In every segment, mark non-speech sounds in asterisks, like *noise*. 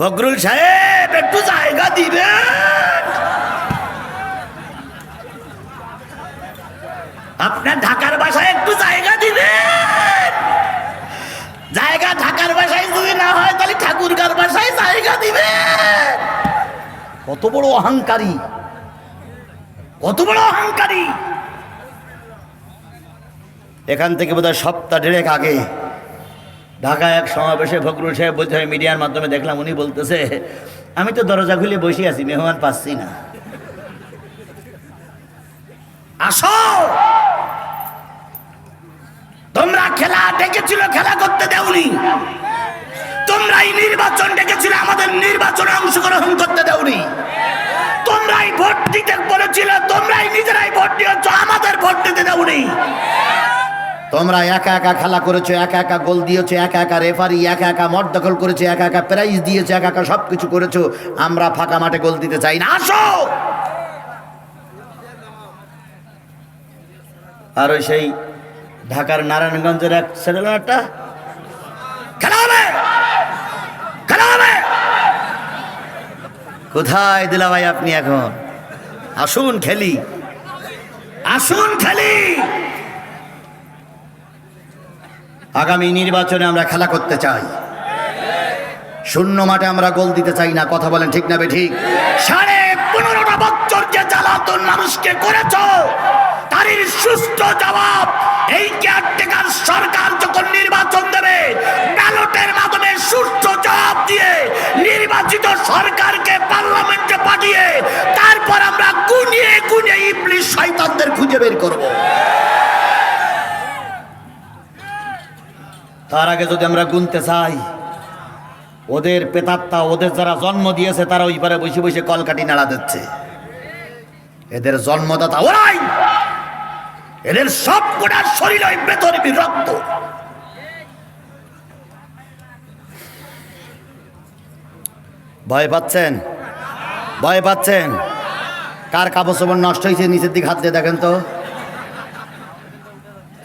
ফখরুল সাহেব, একটু জায়গা দিবেন। আপনার ঢাকার বাসায় একটু জায়গা দিবেন। জায়গা ঢাকার বাসায় যদি না হয়, তাহলে ঠাকুরগার বাসায় জায়গা দিবেন। কত বড় অহংকারী। কত বড় অহংকারী। এখান থেকে বোধহয় সপ্তাহ দেড়েক আগে ঢাকায় এক সমাবেশে ফখরুল সাহেব বলতে হয়, মিডিয়ার মাধ্যমে দেখলাম উনি বলতেছে, আমি তো দরজা খুলে বসে আছি, মেহমান পাচ্ছি না। আসো! তোমরা খেলা ডেকেছিল, খেলা করতে দেওনি। তোমরাই নির্বাচন ডেকেছিল, আমাদের নির্বাচনে অংশগ্রহণ করতে দেওনি। তোমরাই ভোট দিতে বলেছিল, তোমরাই নিজেরাই ভোট দিয়েছ, আমাদের ভোট দিতে দেওনি। তোমরা একা একা খেলা করেছ, একা একা গোল দিয়েছ, একা একা রেফারি, একা একা মট দখল করেছ, একা একা প্রাইজ দিয়েছ, একা একা সব কিছু করেছ, আমরা ফাঁকা মাঠে গোল দিতে চাই না। আসো! আর ওই সেই ঢাকার নারায়ণগঞ্জের এক ছেলে না খেলা হবে! খেলা হবে! কোথায় দিলা ভাই আপনি এখন? আসুন খেলি। আসুন খেলি! আগামী নির্বাচনে আমরা খেলা করতে চাই। শূন্য মাঠে আমরা গোল দিতে চাই না, কথা বলেন ঠিক না ঠিক? সাড়ে পনেরোটা বছর যে জ্বালাতন মানুষকে করেছ। তারই সুস্থ জবাব এই কেয়ারটেকার সরকার যখন নির্বাচন দেবে, ব্যালটের মাধ্যমে সুস্থ জবাব দিয়ে নির্বাচিত সরকারকে পার্লামেন্টে পাঠিয়ে তারপর আমরা গুনিয়ে গুনিয়ে ইবলিশ শয়তানদের খুঁজে বের করব। তার আগে যদি আমরা গুনতে চাই, ওদের পেতাত্তা, ওদের যারা জন্ম দিয়েছে, তারা ওই পারে বসে বসে কলকাটি নাড়া দিচ্ছে। এদের জন্মদাতা ওরাই! এদের সব গোটার শরীর ওই বেতরবি রক্ত ভয় পাচ্ছেন? ভয় পাচ্ছেন? কার কাপড় চোপড় নষ্ট হয়েছে, নিচের দিকে হাত দিয়ে দেখেন তো?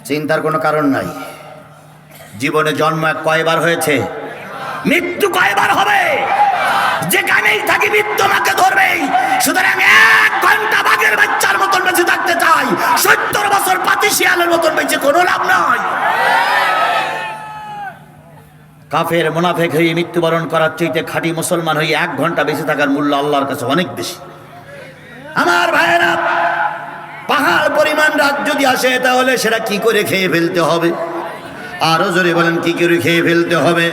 চিন্তার কোনো কারণ নাই। জীবনে জন্ম এক কয়বার হয়েছে? মৃত্যু কয়বার হবে? যেখানেই থাকি মৃত্যু আমাকে ধরবেই। সুতরাং এক ঘণ্টা বাঘের বাচ্চার মতন বেঁচে থাকতে চাই। সত্তর বছর পাতি শিয়ালের মতন বেঁচে কোনো লাভ নয়। কাফের মোনাফেক হয়ে মৃত্যুবরণ করার চাইতে খাঁটি মুসলমান হয়ে এক ঘণ্টা বেঁচে থাকার মূল্য আল্লাহর কাছে অনেক বেশি। আমার ভাইয়েরা, পাহাড় পরিমাণ রাত যদি আসে, তাহলে সেটা কি করে খেয়ে ফেলতে হবে? আরও জোরে বলেন, কি করে খেয়ে ফেলতে হবে?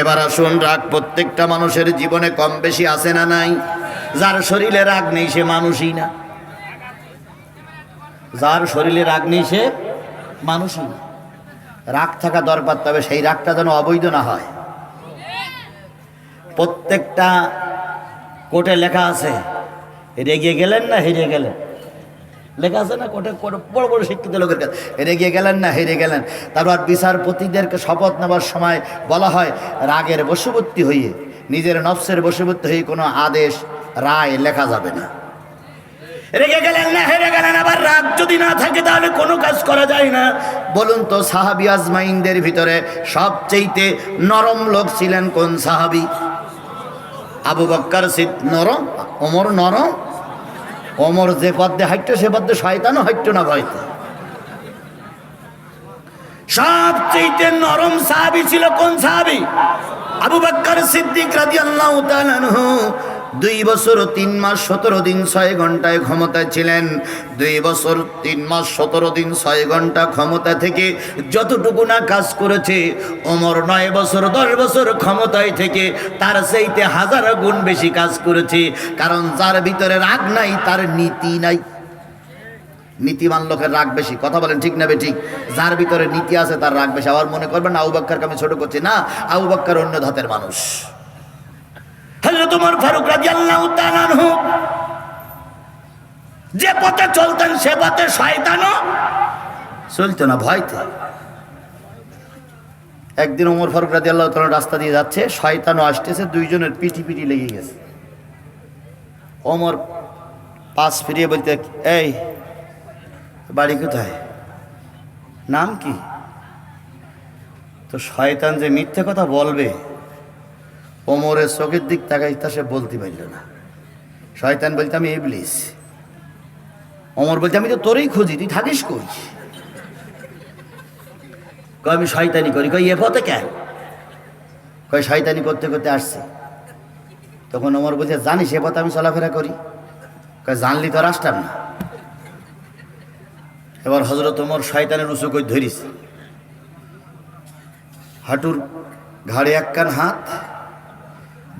এবার আসুন, রাগ প্রত্যেকটা মানুষের জীবনে কম বেশি আসে না নাই? যার শরীরে রাগ নেই, সে মানুষই না। যার শরীরে রাগ নেই, সে মানুষই না। রাগ থাকা দরকার, তবে সেই রাগটা যেন অবৈধ না হয়। প্রত্যেকটা কোর্টে লেখা আছে রেগে গেলেন না হেরে গেলেন? লেখা আছে না কোর্টে বড় বড় শিক্ষিত লোকের কাছে? রেগে গেলেন না, হেরে গেলেন। তারপর বিচারপতিদেরকে শপথ নেওয়ার সময় বলা হয়, রাগের বশবর্তী হয়ে নিজের নফসের বশবর্তী হয়ে কোনো আদেশ, রায় লেখা যাবে না। রেগে গেলেন না, হেরে গেলেন, আবার রাগ যদি না থাকে তাহলে কোনো কাজ করা যায় না। বলুন তো, সাহাবি আজমাইনদের ভিতরে সবচেয়ে নরম লোক ছিলেন কোন সাহাবি? আবু বক্কর সিদ নরম, ওমর নরম ওমর যে পদ্মে হাঁটতো সে পদ্মে শয়তানও হাঁটতো না ভয়তে সবচেয়ে নরম সাহাবি ছিল কোন সাহাবি? আবু বাক্কর সিদ্দিক রাদিয়াল্লাহু আল্লাহ দুই বছর, তিন মাস, সতেরো দিন, ছয় ঘন্টায় ক্ষমতায় ছিলেন। দুই বছর, তিন মাস, সতেরো দিন, ছয় ঘণ্টা ক্ষমতা থেকে যতটুকু না কাজ করেছে, ওমর নয় বছর, দশ বছর ক্ষমতায় থেকে তার সেইতে হাজার গুণ বেশি কাজ করেছে, কারণ যার ভিতরে রাগ নাই, তার নীতি নাই। নীতিমান লোকের রাগ বেশি, কথা বলেন ঠিক না ঠিক যার ভিতরে নীতি আছে, তার রাগ বেশি। আবার মনে করবেন আবু বাক্কারকে আমি ছোট করছি। না বাক্কার অন্য ধাতের মানুষ। হযরত ওমর ফারুক যে পথে চলতেন সে পথে শয়তানও চলতো না, ভয়তে। একদিন ওমর ফারুক রাদিয়াল্লাহু তাআলা রাস্তা দিয়ে যাচ্ছে, শয়তানও আসতেছে, দুইজনের পিটি পিটি লেগে গেছে। ওমর পাশ ফিরিয়ে বলতে, এই, বাড়ি কোথায়? নাম কি? তো শয়তান যে মিথ্যে কথা বলবে ওমরের চোখের দিক তাকাই তা সে বলতে পারল না। শয়তান বলতে আমি ইবলিস। অমর বলতে আমি তো তোরই খুঁজি, তুই থাকিস কই? কয়, আমি শয়তানি করি। কই এ পথে কেন? কয়, শয়তানি করতে করতে আসছে। তখন অমর বলছে, জানিস, এ পথে আমি চলাফেরা করি? কয়, জানলি তো আসতাম না। এবার হজরত ওমর শয়তানের উঁচু করে ধরিস হাঁটুর ঘাড়ে এক কান হাত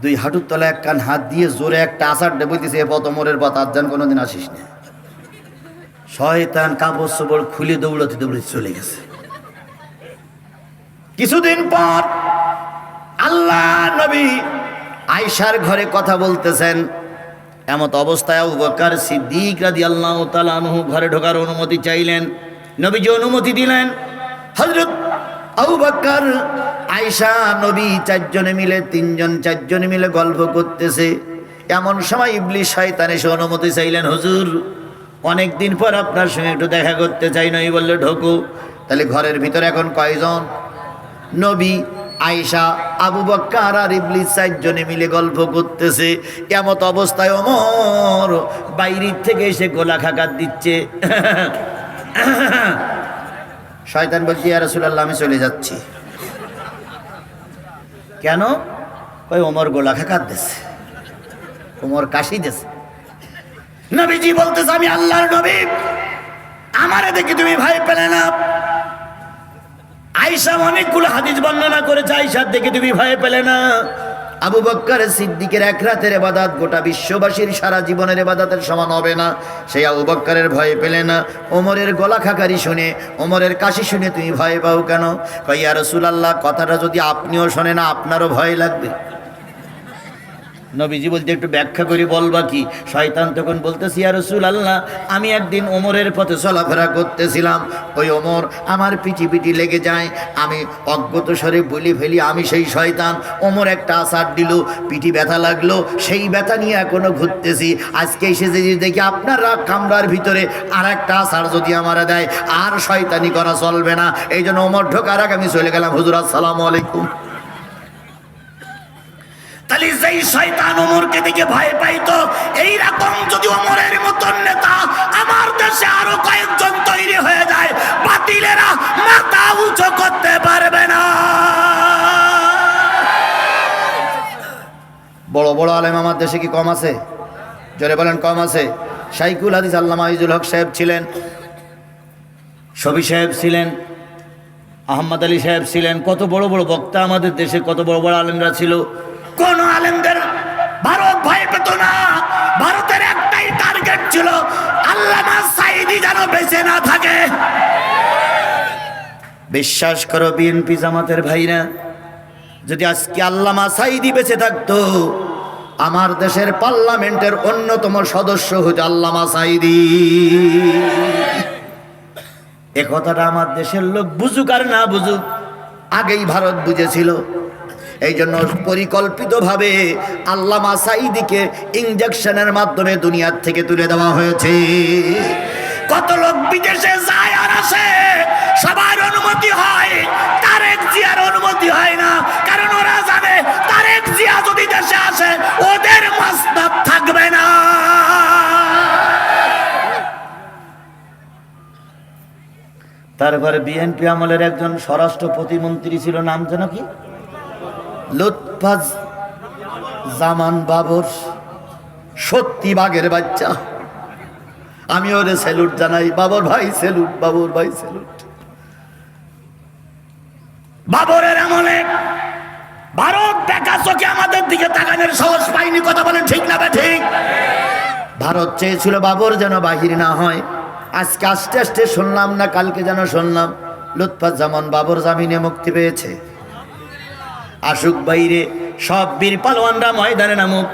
দুই হাঁটুর তলায় এক কান হাত দিয়ে জোরে একটা আষাঢ় ডে বলতেছে এ পথ অমরের পথ, আর যান কোনোদিন আসিস না। শয়তান কাপড় চোপড় খুলে দৌড়াতে দৌড়াতে চলে গেছে। কিছুদিন পর আল্লাহ নবী আয়সার ঘরে কথা বলতেছেন। এমত অবস্থায় বকর সিদ্দিক রাদি আল্লাহ তালানহু ঘরে ঢোকার অনুমতি চাইলেন। নবীজি অনুমতি দিলেন। হজরত আবু বকর আয়সা নবী চারজনে মিলে, তিনজন চারজনে মিলে গল্প করতেছে। এমন সময় ইবলিশ শয়তান এসে অনুমতি চাইলেন, হুজুর অনেক দিন পর আপনার সঙ্গে একটু দেখা করতে চাই নই বললে, ঢোকো। তাহলে ঘরের ভিতরে এখন কয়জন? নবী, আয়েশা, আবু বক্কার আর ইবলিস চারজনে মিলে গল্প করতেছে। এমত অবস্থায় অমর বাইরের থেকে এসে গোলা খাকার দিচ্ছে। *laughs* শয়তান বলছি, ইয়া রাসূলুল্লাহ, আমি চলে যাচ্ছি। কেন? ওই ওমর গোলা খাকার দিচ্ছে ওমর কাশি দিচ্ছে নবীজি বলতেছে, আমি আল্লাহর নবী। আমারে দেখি তুমি ভাই পেলে না। আইসা অনেকগুলো হাদিস বর্ণনা করেছে আইসার দেখে তুমি ভয় পেলে না। আবু বক্কর সিদ্দিকের এক রাতের এবাদাত গোটা বিশ্ববাসীর সারা জীবনের এবাদাতের সমান হবে না। সেই আবু বক্করের ভয় পেলে না। ওমরের গলা খাকারি শুনে, ওমরের কাশি শুনে তুমি ভয় পাও কেন? কইয়া রসুলাল্লাহ, কথাটা যদি আপনিও শোনে না আপনারও ভয় লাগবে। নবীজি বলতে, একটু ব্যাখ্যা করে বলবা কি? শয়তান তখন বলতেছি আর রসুল আল্লাহ আমি একদিন ওমরের পথে চলাফেরা করতেছিলাম। ওই ওমর আমার পিটি পিটি লেগে যায়। আমি অজ্ঞত স্বরে বলি ফেলি, আমি সেই শয়তান। ওমর একটা আসার দিল পিটি ব্যথা লাগল, সেই ব্যথা নিয়ে এখনও ঘুরতেছি। আজকে এসে যদি দেখি আপনার রাগ কামরার ভিতরে আর একটা আসার যদি আমারা দেয়, আর শয়তানি করা চলবে না। এই জন্য ওমর ঢোকার আগে আমি চলে গেলাম। হুজুর, আসসালামু আলাইকুম। তাহলে যেই শয়তান ওমরকে দেখে ভয় পাইতো, এইরকম যদি ওমরের মতন নেতা আমার দেশে আরও কয়েকজন তৈরি হয়ে যায়, বাতিলেরা মাথা উঁচু করতে পারবে না। বড় বড় আলেম আমার দেশে কি কম আছে? জোরে বলেন, কম আছে। শাইকুল হাদিস আল্লামা ইজুল হক সাহেব ছিলেন, শফি সাহেব ছিলেন আহম্মদ আলী সাহেব ছিলেন। কত বড় বড় বক্তা আমাদের দেশে, কত বড় বড় আলেমরা ছিল। কোন আলেমদের? ভারত ভয় পেত না। ভারতের একটাই টার্গেট ছিল আল্লামা সাইদি যেন বেঁচে না থাকে। বিশ্বাস করো বিএনপি জামাতের ভাইরা, যদি আজকে আল্লামা সাইদি বেঁচে থাকতো, আমার দেশের পার্লামেন্টের অন্যতম সদস্য হতো আল্লামা সাইদি। এ কথাটা আমার দেশের লোক বুঝুক আর না বুঝুক, আগেই ভারত বুঝেছিল। এই জন্য পরিকল্পিতভাবে আল্লামা সাইদিকে ইঞ্জেকশনের মাধ্যমে দুনিয়ার থেকে তুলে দেওয়া হয়েছে। কত লোক বিদেশে যায় আর আসে, সবার অনুমতি হয়, তারেক জিয়ার অনুমতি হয় না, কারণ ওরা জানে তারেক জিয়া যদি দেশে আসে, ওদের মাসনাদ থাকবে না। তারপরে বিএনপি আমলের একজন স্বরাষ্ট্র প্রতিমন্ত্রী ছিল, নাম যেন কি? লুৎফাজ জামান বাবর সত্যি বাঘের বাচ্চা। আমি ওরে স্যালুট জানাই, বাবর ভাই স্যালুট বাবর ভাই স্যালুট বাবরের আমলে ভারত দেখা চোখে আমাদের দিকে তাকানোর সাহস পাইনি, কথা বলেন ঠিক না ঠিক? ভারত চেয়েছিল বাবর যেন বাহির না হয়। আজকে আস্তে আস্তে শুনলাম না, কালকে যেন শুনলাম, লুৎফাজ জামান বাবর জামিনে মুক্তি পেয়েছে। আসুক বাইরে। সব বীর পালোয়ানরা ময়দানে নামুক,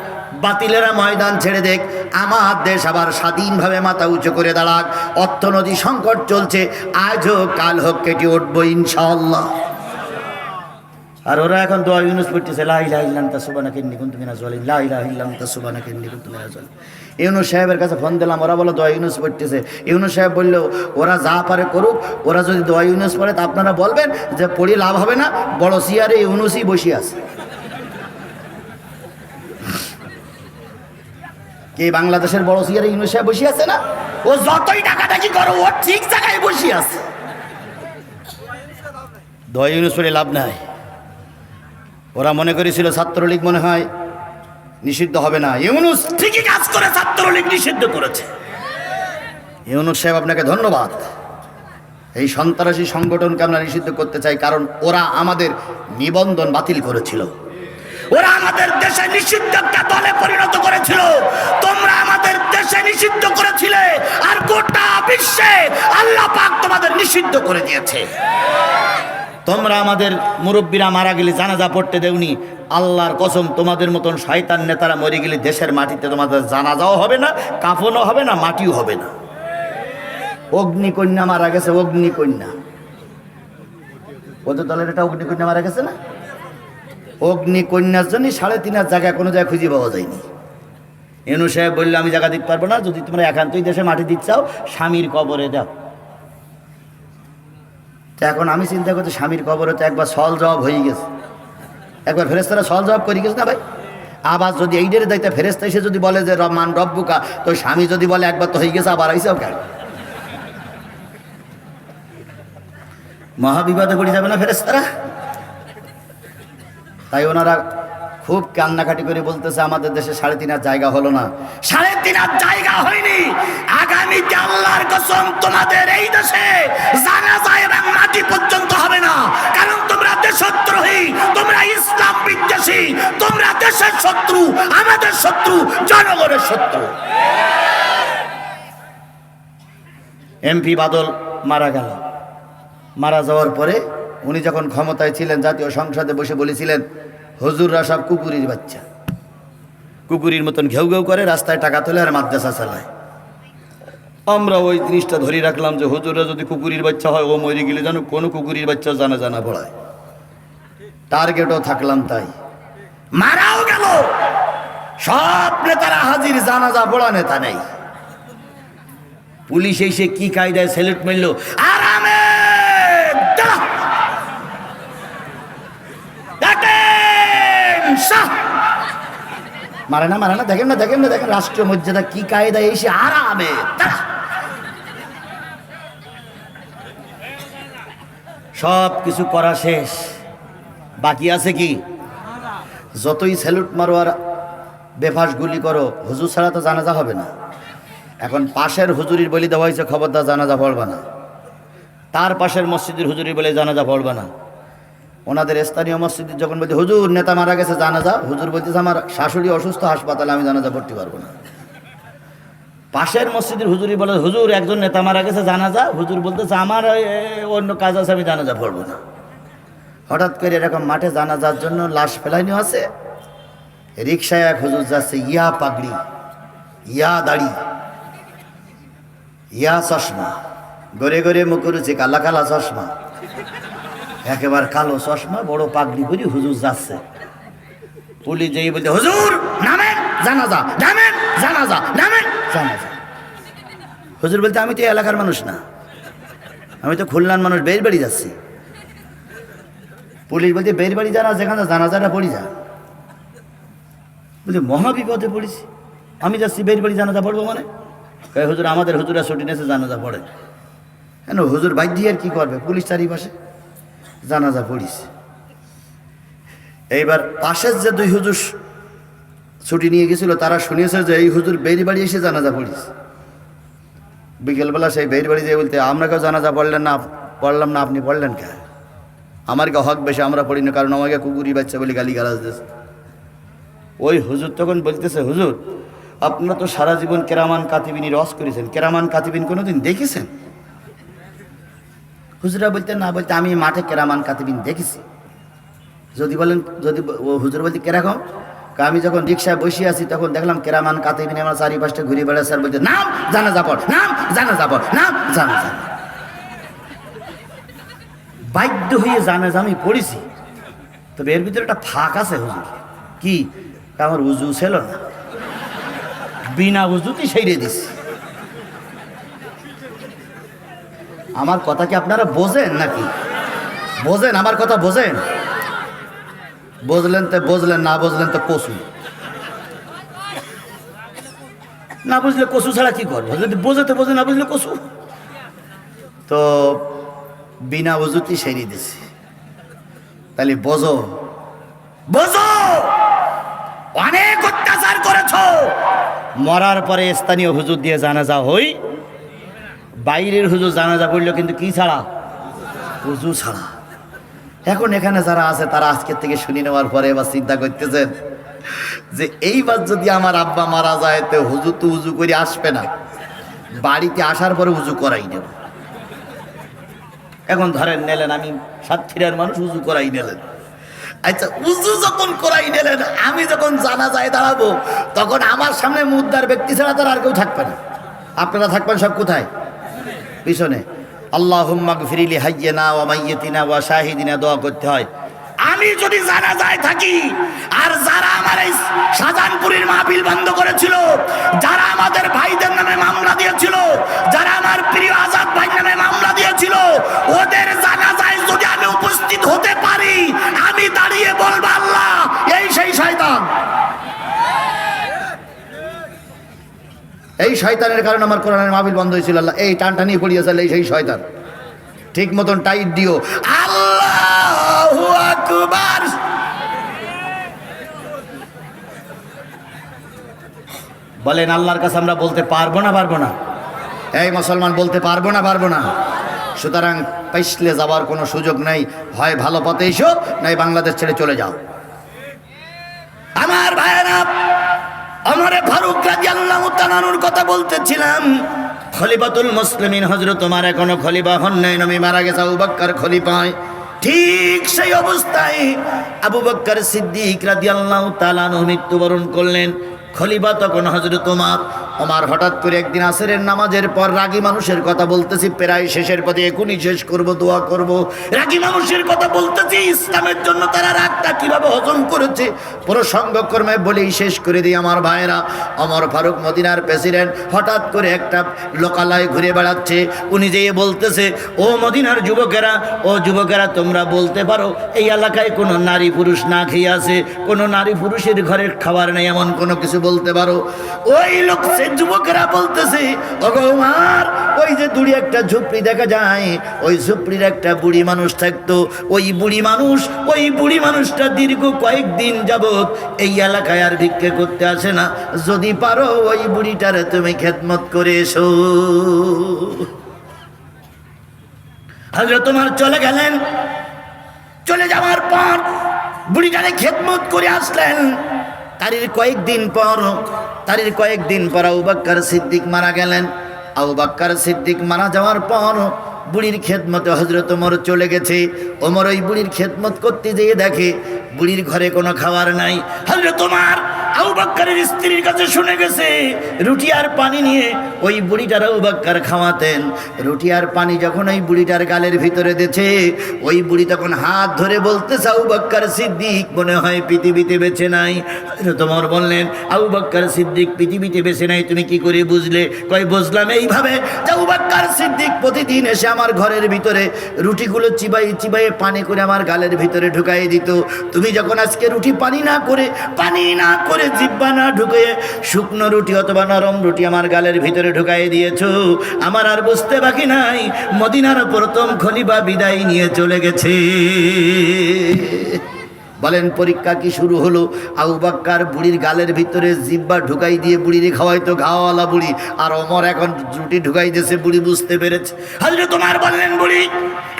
বাতিলেরা ময়দান ছেড়ে দেখ, আমার দেশ আবার স্বাধীনভাবে মাথা উঁচু করে দাঁড়াক। অর্থনৈতিক সংকট চলছে আজ হোক কাল হোক কেটে উঠবো ইনশাল্লাহ আর ওরা এখন দোয়া ইউনুস পড়তেছে, লা ইলাহা ইল্লা আনতা সুবহানাকা ইন্নী কুনতু মিনাজ জালিমিন লা ইলাহা ইল্লা আনতা সুবহানাকা ইন্নী কুনতু মিনাজ জালিমিন ইউনুস সাহেবের কাছে ফোন দিলাম, ওরা বলো দোয়া ইউনুস পড়তেছে। ইউনুস সাহেব বলল, ওরা যা পারে করুক, ওরা যদি দোয়া ইউনুস পড়ে, তা আপনারা বলবেন যে পড়ি লাভ হবে না, বড় সিয়ারে ইউনুসই বসে আছে। কে, বাংলাদেশের বড় সিয়ারে ইউনুস সাহেব বসে আছে না? ও যতই ডাকাডাকি করো, ও ঠিক জায়গায় বসে আছে। দোয়া ইউনুস পড়ে লাভ নাই। ওরা মনে করেছিল ছাত্রলীগ মনে হয় নিষিদ্ধ হবে না। ইউনুস করে ছাত্রলীগ নিষিদ্ধ করেছে। ইউনুস সাহেব আপনাকে ধন্যবাদ। এই সন্ত্রাসী সংগঠনকে আমরা নিষিদ্ধ করতে চাই কারণ ওরা আমাদের নিবন্ধন বাতিল করেছিল। ওরা আমাদের দেশে নিষিদ্ধ একটা দলে পরিণত করেছিল। তোমরা আমাদের দেশে নিষিদ্ধ করেছিলে আর গোটা বিশ্বে আল্লাহ পাক তোমাদের নিষিদ্ধ করে দিয়েছে। তোমরা আমাদের মুরব্বীরা মারা গেলে জানাজা পড়তে দেওনি। আল্লাহর কসম, তোমাদের মতন শয়তান নেতারা মরে গেলে দেশের মাটিতে তোমাদের জানাজাও হবে না, কাফনও হবে না, মাটিও হবে না। অগ্নিকন্যা মারা গেছে, অগ্নিকন্যা। ওদের দলের এটা অগ্নিকন্যা মারা গেছে না? অগ্নিকন্যার জন্য সাড়ে তিন হাজার জায়গা কোনো জায়গায় খুঁজে পাওয়া যায়নি। এনু সাহেব বললে, আমি জায়গা দিতে পারব না, যদি তোমরা একান্তই দেশে মাটি দিচ্ছাও স্বামীর কবরে দাও। তো এখন আমি চিন্তা করছি, স্বামীর কবরে তো একবার সল জবাব হয়ে গেছে। একবার ফেরেস্তারা সল জবাব করে গেছে না ভাই? আবার যদি এইটার দেখতে ফেরেস্তা এসে যদি বলে যে, রহমান রব্বুকা তো স্বামী যদি বলে, একবার তো হয়ে গেছে, আবার আইসাও কেন? মহাবিবাদে পড়ে যাবে না ফেরেস্তারা তাই ওনারা খুব কান্নাকাটি করে বলতেছে, আমাদের দেশে সাড়ে তিন জায়গা হলো না। সাড়ে তিন জায়গা হয়নি। আগামীতে আল্লাহর কসম তোমাদের এই দেশে জানাজা এবং মাটি পর্যন্ত হবে না? কারণ তোমরা দেশদ্রোহী, তোমরা ইসলাম বিদ্বেষী, তোমরা দেশের শত্রু, আমাদের শত্রু, জনগণের শত্রু। এমপি বাদল মারা গেল। মারা যাওয়ার পরে উনি যখন ক্ষমতায় ছিলেন, জাতীয় সংসদে বসে বলেছিলেন হুজুররা সব কুকুরির বাচ্চা। কুকুরির মতন ঘেউ ঘেউ করে রাস্তায় টাকা তোলে আর মাদ্রাসা চালায়। আমরা ওই জিনিসটা ধরে রাখলাম যে হজুররা যদি কুকুরির বাচ্চা হয়, ও মরে গেলে যেন কোনো কুকুরির বাচ্চা জানা জানা পড়ায়। টার্গেটও থাকলাম তাই। মারাও গেল। সব নেতারা হাজির, জানাজা পড়া নেতা নেই। পুলিশ এসে কি কায়দায় সেলুট মারলো আরামে দাঁড়া। দেখেন, শাহ। মারে না মারে না, দেখেন না দেখেন না, দেখেন রাষ্ট্রীয় মর্যাদা কি কায়দায় এসে আরামে। সব কিছু করা শেষ। বাকি আছে কি? যতই স্যালুট মারো আর বেফাস গুলি করো, হুজুর ছাড়া তো জানাজা হবে না। এখন পাশের হুজুরির বলি দেওয়া হয়েছে, খবরদার জানাজা পড়বে না। তার পাশের মসজিদের হুজুরি বলে জানাজা পড়বে না। ওনাদের স্থানীয় মসজিদ যখন বলছে, হুজুর, নেতা মারা গেছে, জানাজা। হুজুর বলতেছে, আমার শাশুড়ি অসুস্থ, হাসপাতালে আমি জানাজা ভর্তি পারব না। পাশের মসজিদের হুজুরি বলে, হুজুর, একজন নেতা মারা গেছে, জানাজা। হুজুর বলতেছে, আমার অন্য কাজ আছে, আমি জানাজা পড়ব না। হঠাৎ করে এরকম মাঠে জানাজার জন্য লাশ ফেলাইনি আছে। রিক্সায় এক হুজুর যাচ্ছে, ইয়া পাগড়ি, ইয়া দাড়ি, ইয়া চশমা। গড়ে গড়ে মুখরুচি কালা কালা চশমা। একেবার কালো চশমা, বড় পাগড়ি করি হুজুর যাচ্ছে। পুলিশ যেই বলতে হুজুর, নামেন, জানাজা নামেন, জানাজা জানাজা। হুজুর বলতে আমি তো এলাকার মানুষ না। আমি তো খুলনার মানুষ বের বাড়ি যাচ্ছি। পুলিশ বলতে বের বাড়ি জানা, যেখানে জানাজাটা পড়ি যা। বলছে, মহাবিপদে পড়েছি। আমি যাচ্ছি বের বাড়ি জানাজা পড়ব মানে? হুজুর, আমাদের হুজুরা ছুটি নেছে জানাজা পড়ে। কেন, হুজুর বাইক দিয়ে আর কি করবে? পুলিশ চারিপাশে। জানাজা পড়িস এইবার পাশের যে দুই হুজুর ছুটি নিয়ে গেছিল, তারা শুনিয়েছে যে এই হুজুর বেরি বাড়ি এসে জানাজা পড়িস বিকেলবেলা সেই বেরি বাড়ি যেয়ে বলতে, আমরা কেউ জানাজা পড়লেন না, পড়লাম না, আপনি পড়লেন কে? আমার কে হক বেশি, আমরা পড়ি না কারণ আমাকে কুকুরি বাচ্চা বলে গালি গালাজ দিয়েছে। ওই হুজুর তখন বলতেছে, হুজুর আপনারা তো সারা জীবন কেরামান কাতিবিনী রস করেছেন। কেরামান কাতিবিন কোনোদিন দেখেছেন? হুজুরা বলতে না বলতে আমি মাঠে কেরামান কাতিবিন দেখেছি। যদি বলেন, যদি হুজুর বলতে কেরকম? আমি যখন রিক্সায় বসে আছি, তখন দেখলাম কেরামান কাতিবিন আমার চারিপাশটা ঘুরে বেড়াচ্ছে আর বলতে নাম জানা যাপড় নাম জানা যাপড় নাম জানা যা বাধ্য হয়ে জানা আমি পড়েছি। তবে এর ভিতরে একটা ফাঁক আছে হুজুর। কি? আমার উজু ছিল না। বিনা উজুতেই সেইরে দিস আমার কথা কি আপনারা বোঝেন নাকি? বোঝেন, আমার কথা বোঝেন? বুঝলেন তো বুঝলেন, না বুঝলেন তো কসু। না বুঝলে কচু ছাড়া কি করব? যদি বোঝাতে বোঝে, না বুঝলে কচু তো বিনা বুঝুতি সেরিয়ে দিছে। তাহলে বোঝো। বোঝো! অনেক অত্যাচার করেছ। মরার পরে স্থানীয় হুজুর দিয়ে জানাজা হই। বাইরের হুজুর জানাজা করল, কিন্তু কি ছাড়া? হুজুর ছাড়া। এখন এখানে যারা আছে, তারা আজকের থেকে শুনে নেওয়ার পরে এবার চিন্তা করতেছেন যে এইবার যদি আমার আব্বা মারা যায়, তো হুজুর তো উজু করে আসবে না। বাড়িতে আসার পরে উজু করাই নেব। এখন ধরেন নিলেন, আমি সাতক্ষীরার মানুষ উজু করাই নিলেন। আচ্ছা উজু যখন করাই নিলেন, আমি যখন জানা যায় দাঁড়াবো, তখন আমার সামনে মুদ্রার ব্যক্তি ছাড়া তার আর কেউ থাকবে না। আপনারা থাকবেন সব কোথায়? পিছনে। আল্লাহ ফিরিলি হাইয়েনা ওয়া মাইয়েতিনা ওয়া শাহিদিনা, দোয়া করতে হয়। আমি যদি জানা যায় থাকি, আর যারা আমার এই শাহজাহানপুরের মাহফিল বন্ধ করেছিল, যারা আমাদের ভাইদের নামে মামলা দিয়েছিল, যারা আমার প্রিয় আজাদ ভাই নামে মামলা দিয়েছিল, ওদের জানা যায় যদি আমি উপস্থিত হতে পারি আমি দাঁড়িয়ে বলব আল্লাহ এই সেই শয়তান এই শয়তানের কারণে আমার কোরআনের মাহফিল বন্ধ হয়েছিল, আল্লাহ। এই টানটা নিয়ে পড়িয়েছে এই সেই শয়তান। ঠিক মতন টাইট দিও। আকবার! বলেন, আল্লাহর কাছে আমরা বলতে পারব না পারব না? এই মুসলমান, বলতে পারব না পারব না। সুতরাং পাইসলে যাওয়ার কোনো সুযোগ নাই। হয় ভালো পথে এসো, নাই বাংলাদেশ ছেড়ে চলে যাও। আমার ভাইয়েরা আমারে ফারুক রাজি আল্লাহ তালানুর কথা বলতেছিলাম, খলিফাতুল মুসলিমিন হজরত তোমার এখনও খলিফা হন নাই, নবী মারা গেছে, আবু বক্কর খলিফায় ঠিক সেই অবস্থায় আবু বক্কর সিদ্দিক রাজি আল্লাহ তালানু মৃত্যুবরণ করলেন। খলিফা তখন হজরত তোমার আমার হঠাৎ করে একদিন আসরের নামাজের পর রাগী মানুষের কথা বলতেছি, প্রায় শেষের পথে এখনই শেষ করব, দোয়া করব। রাগী মানুষের কথা বলতেছি, ইসলামের জন্য তারা রাগটা কীভাবে হজম করেছে? প্রসঙ্গক্রমে বলেই শেষ করে দিই আমার ভাইয়েরা। অমর ফারুক মদিনার প্রেসিডেন্ট হঠাৎ করে একটা লোকালয় ঘুরে বেড়াচ্ছে। উনি যেয়ে বলতেছে, ও মদিনার যুবকেরা, ও যুবকেরা, তোমরা বলতে পারো, এই এলাকায় কোনো নারী পুরুষ না খেয়ে আছে, কোনো নারী পুরুষের ঘরের খাবার নেই, এমন কোনো কিছু বলতে পারো। ওই লোক, সে যুবকেরা বলতেছে অগমার ওই যে দূরে একটা ঝুপড়ি দেখা যায়, ওই ঝুপড়ির একটা বুড়ি মানুষ থাকতো, ওই বুড়ি মানুষ, ওই বুড়ি মানুষটা দীর্ঘ কয়েকদিন যাবৎ এই এলাকায় আর ভিক্ষে করতে আসে না। যদি পারো, ওই বুড়িটারে তুমি খেদমত করে এসো। হাজরা তোমার চলে গেলেন। চলে যাওয়ার পর বুড়িটারে খেদমত করে আসলেন। তারির কয়েকদিন পর, তারির কয়েকদিন পর আবু বাক্কার সিদ্দিক মারা গেলেন। আবু বাক্কার সিদ্দিক মারা যাওয়ার পর বুড়ির খেদমতে হজরত ওমর চলে গেছে। ওমর ওই বুড়ির খেদমত করতে যেয়ে দেখে, বুড়ির ঘরে কোনো খাবার নাই। হজরত তোমার আবু বাক্কারের স্ত্রীর কাছে শুনে গেছে, রুটি আর পানি নিয়ে ওই বুড়িটার আবু বাক্কার খাওয়াতেন। রুটি আর পানি যখন ওই বুড়িটার গালের ভিতরে দিয়েছে, ওই বুড়ি তখন হাত ধরে বলতেছে, আবু বাক্কার সিদ্দিক, মনে হয় পৃথিবীতে বেছে নাই। তোমার বললেন, আবু বাক্কার সিদ্দিক, পৃথিবীতে বেছে নাই, তুমি কি করে বুঝলে? কয়, বুঝলাম এইভাবে যে আবু বাক্কার সিদ্দিক প্রতিদিন এসে আমার ঘরের ভিতরে, রুটিগুলো চিবাই চিবাইয়ে পানি করে আমার গালের ভিতরে ঢুকাই দিত। তুমি যখন আজকে রুটি পানি না করে, পানি না করে জিব্বা না ঢুকে শুকনো রুটি অথবা নরম রুটি আমার গালের ভিতরে ঢুকাই দিয়েছ, আমার আর বুঝতে বাকি নাই, মদিনার প্রথম খলিবা বিদায় নিয়ে চলে গেছে। বলেন, পরীক্ষা কি শুরু হলো? আবু বাক্কার বুড়ির গালের ভিতরে জিব্বা ঢুকাই দিয়ে বুড়িরে খাওয়াইতো ঘাওয়ালা বুড়ি। আর অমর এখন রুটি ঢুকাই দিয়েছে, বুড়ি বুঝতে পেরেছে। হাজরে তোমার বললেন, বুড়ি,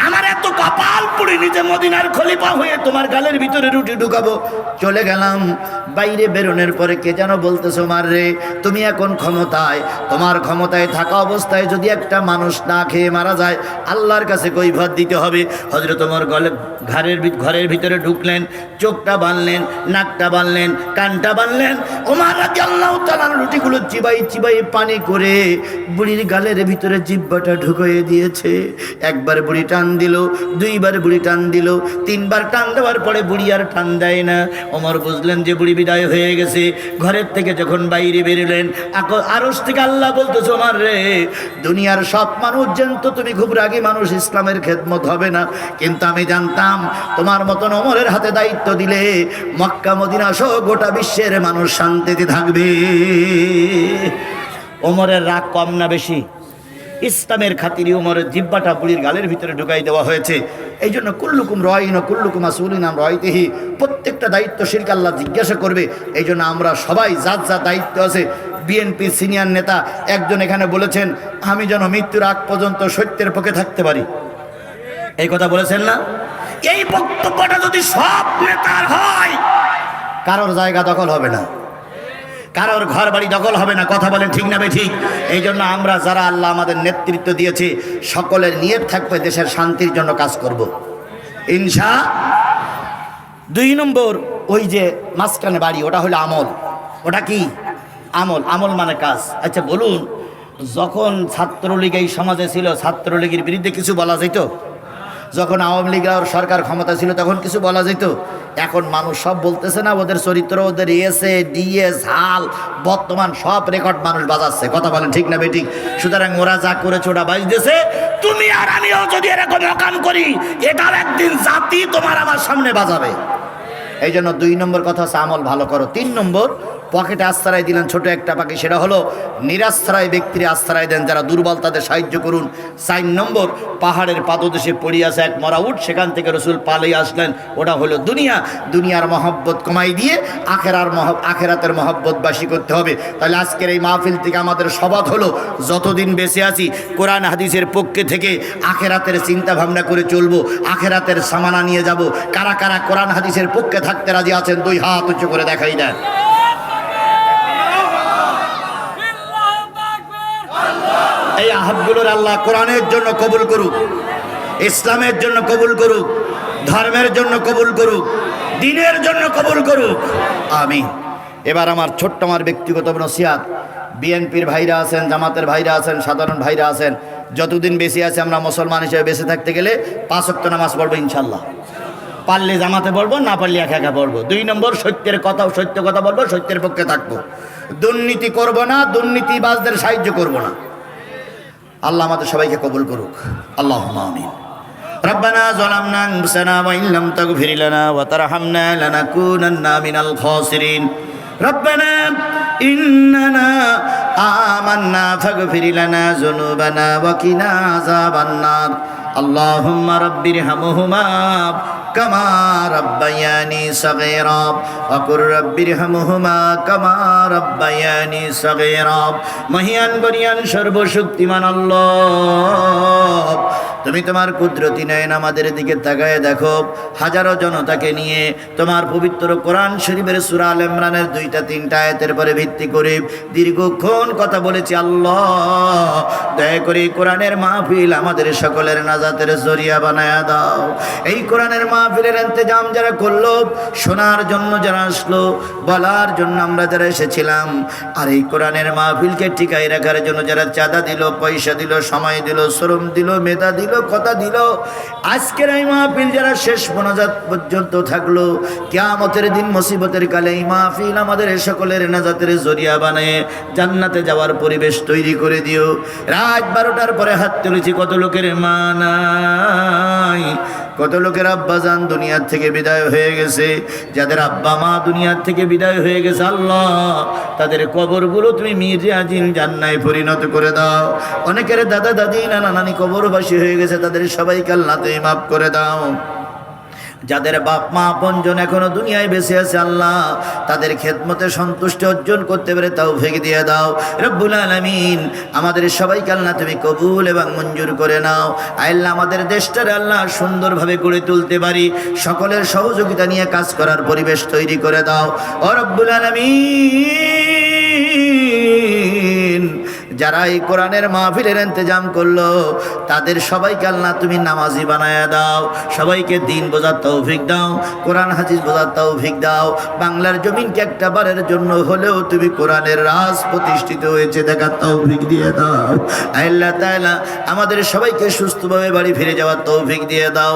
আমার এত কপাল পুড়ি নিজে মদিনার খলিফা হয়ে তোমার গালের ভিতরে রুটি ঢুকাবো। চলে গেলাম। বাইরে বেরোনোর পরে কে যেন বলতেছো মার রে, তুমি এখন ক্ষমতায়। তোমার ক্ষমতায় থাকা অবস্থায় যদি একটা মানুষ না খেয়ে মারা যায়, আল্লাহর কাছে কৈভত দিতে হবে। হজরত তোমার গলে ঘরের ঘরের ভিতরে ঢুকলেন। চোখটা বানলেন নাকটা বানলেন কানটা বানলেন ওমার রাজি তালার রুটিগুলো চিবাই চিবাই পানি করে বুড়ির গালের ভিতরে জিব্বাটা ঢুকিয়ে দিয়েছে। একবার বুড়ি টান দিল, দুইবার বুড়ি টান দিল, তিনবার টান দেওয়ার পরে বুড়ি আর টান দেয় না। ওমর বুঝলেন যে বুড়ি বিদায় হয়ে গেছে। ঘরের থেকে যখন বাইরে বেরোলেন আরস থেকে আল্লাহ বলতেছো আমার রে, দুনিয়ার সব মানুষ জানতো তুমি খুব রাগী মানুষ, ইসলামের খেদমত হবে না। কিন্তু আমি জানতাম, তোমার মতন ওমরের হাতে দায়িত্ব দিলে মক্কা, মদিনা সহ গোটা বিশ্বের মানুষ শান্তিতে থাকবে। ওমরের রাগ কম না বেশি। ইসলামের খাতিরে ওমরের জিব্বাটা বুড়ির গালের ভিতরে ঢুকাই দেওয়া হয়েছে। এই জন্য কুল্লুকুম রয়িন কুল্লুকুম আসুলিনাম রয়তেহি প্রত্যেকটা দায়িত্বশীলকে আল্লাহ জিজ্ঞাসা করবে। এই জন্য আমরা সবাই যার যা দায়িত্ব আছে, বিএনপি সিনিয়র নেতা একজন এখানে বলেছেন, আমি যেন মৃত্যুর আগ পর্যন্ত সত্যের পক্ষে থাকতে পারি। এই কথা বলেছেন না? এই বক্তব্যটা যদি সব নেতার হয়, কারোর জায়গা দখল হবে না। কারোর ঘর বাড়ি দখল হবে না। কথা বলেন ঠিক না ঠিক এই জন্য আমরা যারা আল্লাহ আমাদের নেতৃত্ব দিয়েছে, সকলের নিয়ত থাকবে দেশের শান্তির জন্য কাজ করব। ইনশা, দুই নম্বর ওই যে মাঝখানে বাড়ি, ওটা হলো আমল। ওটা কি? আমল। আমল মানে কাজ। আচ্ছা বলুন, যখন ছাত্রলীগ এই সমাজে ছিল, ছাত্রলীগের বিরুদ্ধে কিছু বলা যেত? যখন আওয়ামী লীগ আর সরকার ক্ষমতা ছিল, তখন কিছু বলা যেত। এখন মানুষ সব বলতেছে না, ওদের চরিত্র, ওদের এসে ডিএস, হাল, বর্তমান সব রেকর্ড মানুষ বাজাচ্ছে। কথা বলেন ঠিক না বেঠিক? সুতরাং ওরা যা করেছে ওটা বাজতেছে। তুমি আর আমিও যদি এরকম অকাম করি, এটাও একদিন জাতি তোমার আমার সামনে বাজাবে। এই জন্য দুই নম্বর কথা হচ্ছে আমল ভালো করো। তিন নম্বর পকেটে আশ্রয় দিলেন ছোট একটা পাখি, সেটা হলো নিরাশ্রয় ব্যক্তির আশ্রয় দেন যারা দুর্বল তাদের সাহায্য করুন। সাইন নম্বর, পাহাড়ের পাদদেশে পড়িয়ে আছে এক মরা উঠ সেখান থেকে রসুল পালিয়ে আসলেন। ওটা হলো দুনিয়া। দুনিয়ার মহব্বত কমাই দিয়ে আখেরার মহ, আখেরাতের মহব্বত বাসি করতে হবে। তাহলে আজকের এই মাহফিল থেকে আমাদের সবাদ হলো, যতদিন বেঁচে আছি, কোরআন হাদিসের পক্ষে থেকে আখেরাতের চিন্তা ভাবনা করে চলবো, আখেরাতের সামানা নিয়ে যাব। কারা কারা কোরআন হাদিসের পক্ষে থাকতে রাজি আছেন, দুই হাত উঁচু করে দেখাই দেন। এই আহাবগুলোর আল্লাহ কোরআনের জন্য কবুল করুক, ইসলামের জন্য কবুল করুক, ধর্মের জন্য কবুল করুক, দিনের জন্য কবুল করুক। আমি এবার আমার ছোট্ট আমার ব্যক্তিগত নসিহাত, বিএনপির ভাইরা আছেন, জামাতের ভাইরা আছেন, সাধারণ ভাইরা আছেন, যতদিন বেশি আছে আমরা মুসলমান হিসেবে বেঁচে থাকতে গেলে পাঁচ অক্ত নামাজ পড়ব ইনশাল্লাহ পারলে জামাতে পড়ব, না পারলে একা একা পড়ব। দুই নম্বর, সত্যের কথা, সত্য কথা বলব, সত্যের পক্ষে থাকব। দুর্নীতি করব না, দুর্নীতিবাজদের সাহায্য করব না। আল্লাহ আমাদের সবাইকে কবুল করুক আল্লাহ আমিন ربنا ظلمنا انفسنا وان لم تغفر لنا وترحمنا لنكونن من الخاسرين ربنا اننا آمنا فاغفر لنا ذنوبنا وقنا عذاب النار اللهم رب ارحمهما كما ربياني صغيرا وقل رب ارحمهما كما ربياني صغيرا মহিয়ান গরিয়ান সর্বশক্তিমান আল্লাহ তুমি তোমার কুদরতি নয়ন আমাদের দিকে তাকায় দেখো হাজারো জনতাকে নিয়ে তোমার পবিত্র কোরআন শরীফের সুরা আল ইমরানের দুইটা তিনটা আয়াতের পরে ভিত্তি করে দীর্ঘক্ষণ কথা বলেছি আল্লাহ দয়া করে এই কোরআনের মাহফিল আমাদের সকলের নাজাতের জরিয়া বানায়া দাও এই কোরআনের মাহফিলের ইন্তজাম যারা করল, শোনার জন্য যারা আসলো, বলার জন্য আমরা যারা এসেছিলাম, আর এই কোরআনের মাহফিলকে টিকাই রাখার জন্য যারা চাঁদা দিল, পয়সা দিল, সময় দিল, শ্রম দিল, মেধা দিল, কথা দিল, আজকের এই মাহফিল যারা শেষ মোনাজাত পর্যন্ত থাকল, কেয়ামতের দিন মুসিবতের কালে এই মাহফিল আমাদের সকলের নাজাতের জরিয়া বানিয়ে, জান্নাতে যাওয়ার পরিবেশ তৈরি করে দিও। রাত বারোটার পরে হাত তুলেছি, কত লোকের মা নাই। কত লোকের আব্বা যান দুনিয়ার থেকে বিদায় হয়ে গেছে, যাদের আব্বা মা দুনিয়ার থেকে বিদায় হয়ে গেছে, আল্লাহ, তাদের কবরগুলো তুমি মির্জাজিন জান্নায় পরিণত করে দাও। অনেকের দাদা দাদি নানা নানি কবরবাসী হয়ে গেছে, তাদের সবাইকে আল্লাহ তুমি মাফ করে দাও। যাদের বাপ, মা আপনজন এখনও দুনিয়ায় বেঁচে আছে, আল্লাহ তাদের খেদমতে সন্তুষ্টি অর্জন করতে পারে তাও ভেঙে দিয়ে দাও। রব্বুল আলমিন, আমাদের সবাইকে আল্লাহ তুমি কবুল এবং মঞ্জুর করে নাও। আল্লাহ আমাদের দেশটার আল্লাহ সুন্দরভাবে গড়ে তুলতে পারি। সকলের সহযোগিতা নিয়ে কাজ করার পরিবেশ তৈরি করে দাও। ও রব্বুল আলমিন! যারা এই কোরআনের মাহফিলের ইন্তজাম করল, তাদের সবাইকে আল্লাহ তুমি নামাজি বানায়া দাও, সবাইকে দিন বোঝার তৌফিক দাও, কোরআন হাজিজ বোঝার তৌফিক দাও। বাংলার জমিনকে একটা বারের জন্য হলেও তুমি কোরআনের রাজ প্রতিষ্ঠিত হয়েছে, দেখার তৌফিক দিয়ে দাও। আল্লাহ তাআলা আমাদের সবাইকে সুস্থভাবে বাড়ি ফিরে যাওয়ার তৌফিক দিয়ে দাও।